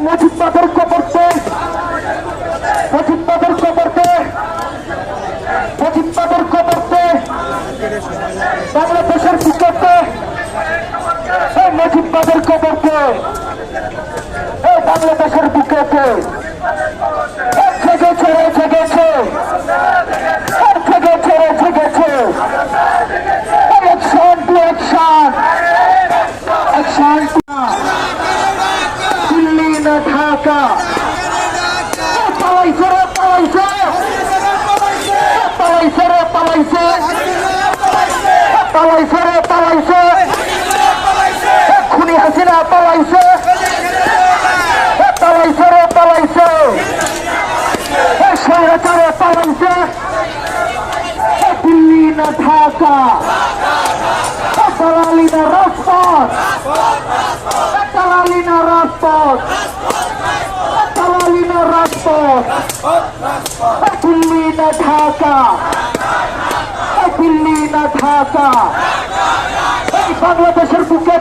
মুজিববাদের কবরতে মুজিববাদের কবরতে মুজিববাদের কবরতে বাংলাদেশের বুকেতে এই মুজিববাদের কবরতে এই বাংলাদেশের বুকেতে জেগেছে রে জেগেছে জেগেছে রে জেগেছে action to action action Delhi না ঢাকা পালাইছে রে, পালাইছে। পালাইছে রে, পালাইছে। পালাইছে রে, পালাইছে। খুনি হাসিনা পালাইছে। পালাইছে রে, পালাইছে। স্বৈরাচারে পালাইছে। দিল্লি না ঢাকা। দালালি না রাজপথ। রাজপথ। দালালি না রাজপথ। দিল্লি না ঢাকা। দিল্লি না ঢাকা বাংলাদেশের বুকে